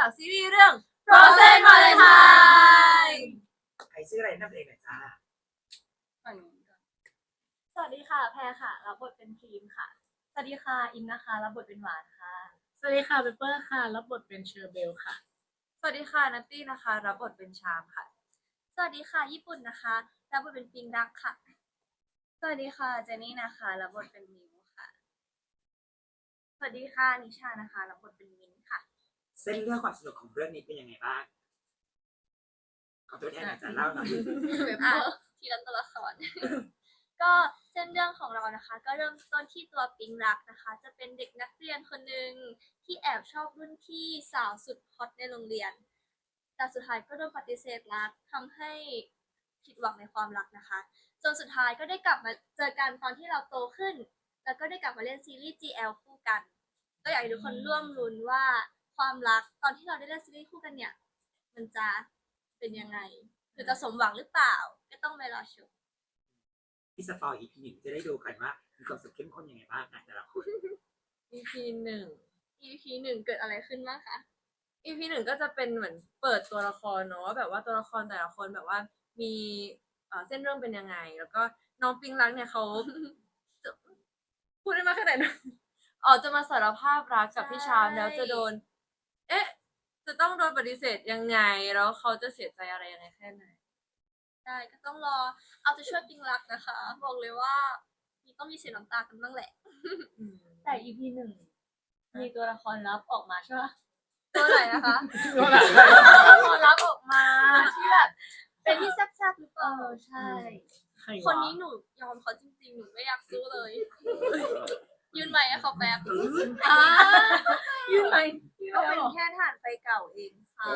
จากซีรีส์เรื่อง Frozen Valentine ใครชื่ออะไรนั่นเองหน่อยจ้าสวัสดีค่ะ แพรค่ะ รับบทเป็นครีมค่ะ สวัสดีค่ะ อิมนะคะ รับบทเป็นหวานค่ะ สวัสดีค่ะเปเปอร์ค่ะ รับบทเป็นเชอร์เบลค่ะ สวัสดีค่ะ นัตตี้นะคะ รับบทเป็นชามค่ะ สวัสดีค่ะ ญี่ปุ่นนะคะ รับบทเป็นปิงดักค่ะ สวัสดีค่ะ เจนนี่นะคะ รับบทเป็นมิวค่ะ สวัสดีค่ะ นิชานะคะ รับบทเป็นมินค่ะ เส้นเรื่องความสนุกของเรื่องนี้เป็นยังไงบ้างขอตัวแทนหน่อยจ้าเล่าหน่อยอะทีละตัวละคร ก็เส้นเรื่องของเรานะคะ ก็เริ่มต้นที่ตัวปิงรักนะคะ จะเป็นเด็กนักเรียนคนหนึ่งที่แอบชอบรุ่นพี่สาวสุดฮอตในโรงเรียน แต่สุดท้ายก็โดนปฏิเสธรักทำให้ผิดหวังในความรักนะคะ จนสุดท้ายก็ได้กลับมาเจอกันตอนที่เราโตขึ้น แล้วก็ได้กลับมาเล่นซีรีส์ GL คู่กัน ก็อยากให้ทุกคนร่วมลุ้นว่า ความรักตอนที่เราได้เล่นซีรีส์คู่กันเนี่ย มันจะเป็นยังไงคือจะสมหวังหรือเปล่า ก็ต้องไปรอชมที่สปอย EP หนึ่งจะได้ดูกันว่ามีความสุขเข้มข้นยังไงบ้างนะแต่ละคน EP หนึ่ง EP หนึ่งเกิดอะไรขึ้นบ้างคะ EP หนึ่งก็จะเป็นเหมือนเปิดตัวละครเนาะว่าแบบว่าตัวละครแต่ละคนแบบว่ามีเอ่อเส้นเรื่องเป็นยังไง แล้วก็น้องปิงรักเนี่ยเขา จะพูดได้มากแค่ไหนนะอ๋อจะมาสารภาพรักกับพี่ชามแล้วจะโดน เอ๊ะ จะต้องโดนปฏิเสธยังไง แล้วเขาจะเสียใจอะไรยังไงแค่ไหน ได้ก็ต้องรอ เอาใจะช่วยปิงรักนะคะ บอกเลยว่ามีต้องมีเสียน้ำตากันบ้างแหละ แต่ EP หนึ่งมีตัวละครลับออกมาใช่ปะตัวไหนนะคะตัวละครลับออกมาที่แบบเป็นที่แซ่บๆหรือเปเอล่าอใช่ ใครวะคนนี้หนูยอมเขาจริงๆ หนูไม่อยากสู้เลย ยืนใหม่ให้เขาแป๊บอ่ายื่นไป ก็เป็นแค่ฐานไฟเก่าเองค่ะ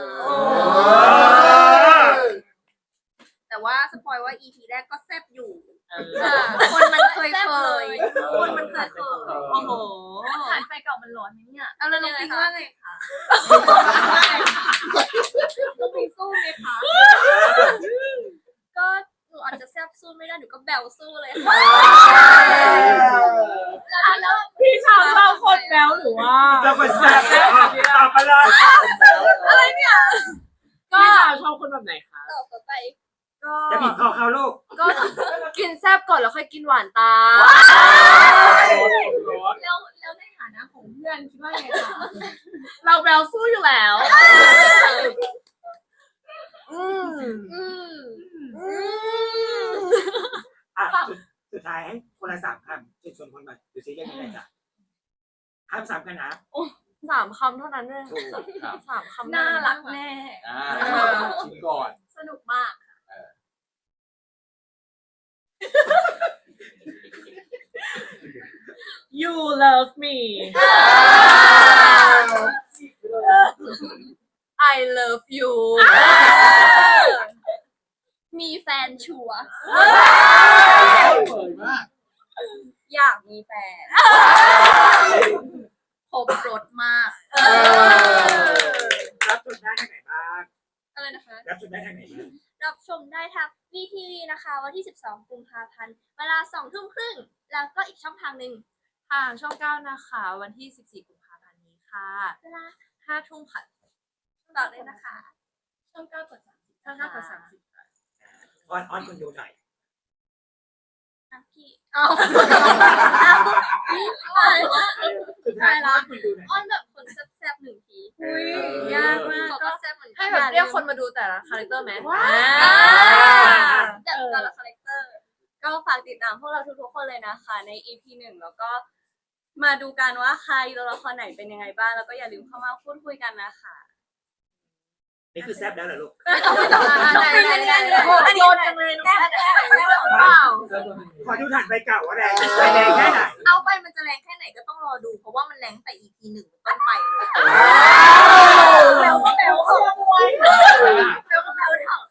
แต่ว่าสปอยว่า EP แรกก็แซ่บอยู่เออคนมันเคยเคยคนมันเคยเคยโอ้โหผ่านไฟเก่ามันร้อนไหมเนี่ยเอาแล้วน้องปิงว่าไงคะน้องปิงสู้ไหมคะก็หนูอาจจะแซ่บสู้ไม่ได้หนูก็แบวสู้เลยค่ะพี่ชาวเราคนแบลหรือว่าเราคนแซ่บ ตอบไปเลยก็พี่ชาวชอบคนแบบไหนคะต่อต่อไปก็จะบีบคอเขาลูกก็กินแซบก่อนแล้วค่อยกินหวานตามแล้วแล้วในฐานะของเพื่อนคิดว่าไงคะเราแบลสู้อยู่แล้ว อืมอืมอืมอะสุดสุดท้ายให้คนละสามคำเชิญชวนคนมาดูซีรีส์นี้เลยจ้ะห้ามซ้ำกันนะ สามคำเท่านั้นเลยถูกสามคำน่ารักแน่อ่าชิมก่อน สนุกมาก you love me I love you มีแฟนชัวร์เปิดมาก อยากมีแฟนค รบรถมากรับชมได้ทางไหนบ้างอะไรนะคะ รับชมได้ทางไหนบ้างรับชมได้ทาง VTV นะคะ วันที่ 12 กุมภาพันธ์เวลา2ทุ่มครึ่ง แล้วก็อีกช่องทางหนึ่งทางช่องเก้านะคะ วันที่ 14 กุมภาพันธ์นี้ค่ะเวลาห้าทุ่มค่ะบอกเลยนะคะ ช่องเก้ากดสามสิบช่องเก้ากดสามสิบค่ะออนออนคนดูหน่อย อะพี่เอาเอาสุดท้ายออนคนดูหน่อยอ้อนแบบคนแซ่บๆหนึ่งทีอุ้ยยากมากเขาก็ก็แซ่บเหมือนกัให้แบบเรียกคนมาดูแต่ละคาแรคเตอร์ไหมว้าอ่าแต่แต่ละคาแรคเตอร์ ก็ฝากติดตามพวกเราทุกๆคนเลยนะคะ ใน EP หนึ่งแล้วก็มาดูกันว่าใครตัวละครไหนเป็นยังไงบ้าง แล้วก็อย่าลืมเข้ามาพูดคุยกันนะคะ นี่คือแซ่บแล้วเหรอลูกไหนไหนไหนไหนอันนี้โดนจังเลยน้องแม่แม่แม่เปล่าขอดูถ่านไปเก่าว่าแรงไปแรงแค่ไหนเอาไปมันจะแรงแค่ไหนก็ต้องรอดู เพราะว่ามันแรงแต่ EP หนึ่งต้นไปเลยแล้วก็แล้วก็แล้วก็แล้วเถอะ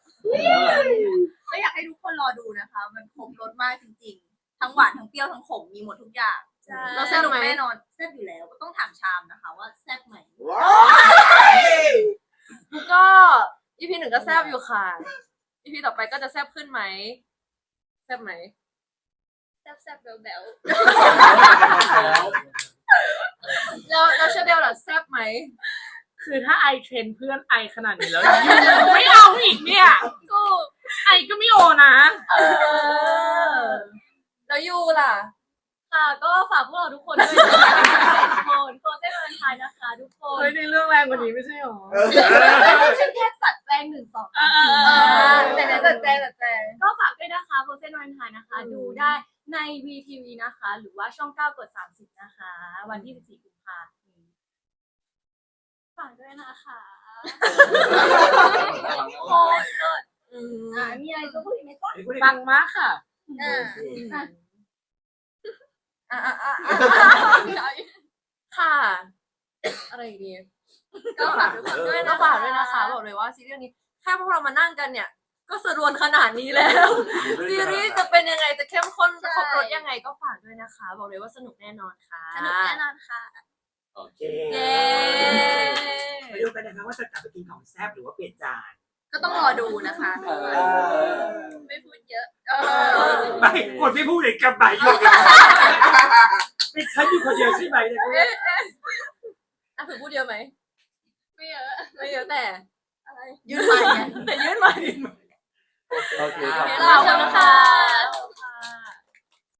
ก็อยากให้ทุกคนรอดูนะคะ มันครบรสมากจริง ๆ ทั้งหวานทั้งเปรี้ยวทั้งขมมีหมดทุกอย่างเราสแซ่บนุกไหมแน่นอนแซ่บอยู่แล้วก็ต้องถามชามนะคะ ว่าแซ่บไหม ก็ EP หนึ่งก็แซบอยู่ค่ะ EP ต่อไปก็จะแซบขึ้นไหมแซบไหมแซ่บแซ่บๆแบวแบวแล้วแล้วแล้วเชอเบลล่ะแซบไหมคือถ้าไอเทรนเพื่อนไอขนาดนี้แล้วยูไม่เอาอีกเนี่ยถูกไอก็ไม่โอนะแล้วยูล่ะ ค่ะ ก็ฝากพวกเราทุกคนด้วย นี้ไม่ใช่หรอฉันแค่จัดแจงหนึ่งสองสามอสี่เออแต่ไหนจัดแจงจัดแจงก็ฝากด้วยนะคะโปรเจกต์วันไทยนะคะ ดูได้ใน VTV นะคะ หรือว่าช่อง 9 กด 30 นะคะ วันที่ 14กุมภาพันธ์ฝากด้วยนะคะโคตรเลิศอืมอ่ามีอะไรจะพูดอีกไหมจ๊ะปังมากค่ะ อ่าอะอ่าอ่าอ่าค่ะ อะไรอีกดี ก็ฝากทุกคนด้วยก็นะฝากด้วยนะคะบอกเลยว่าซีรีส์เรื่องนี้แค่พวกเรามานั่งกันเนี่ย ก็สะดวนขนาดนี้แล้ว ซีรีส์จะเป็นยังไงจะเข้มข้นจะครบรสยังไงก็ฝากด้วยนะคะ บอกเลยว่าสนุกแน่นอนค่ะสนุกแน่นอนค่ะโอเคเย้ไปดูกันนะคะว่าจะกลับไปกินของแซ่บหรือว่าเปลี่ยนจานก็ต้องรอดูนะคะเออไม่พูดเยอะไม่คนไม่พูดเลยกับใบอยู่เป็นฉันอยู่คนเดียวใช่ไหมเนี่ยอะถือพูดเยอะไหมไม่เยอะ ไม่เยอะแต่อะไรยื่นใหม่ไงแต่ยื่นใหม่ โอเคขอบคุณค่ะ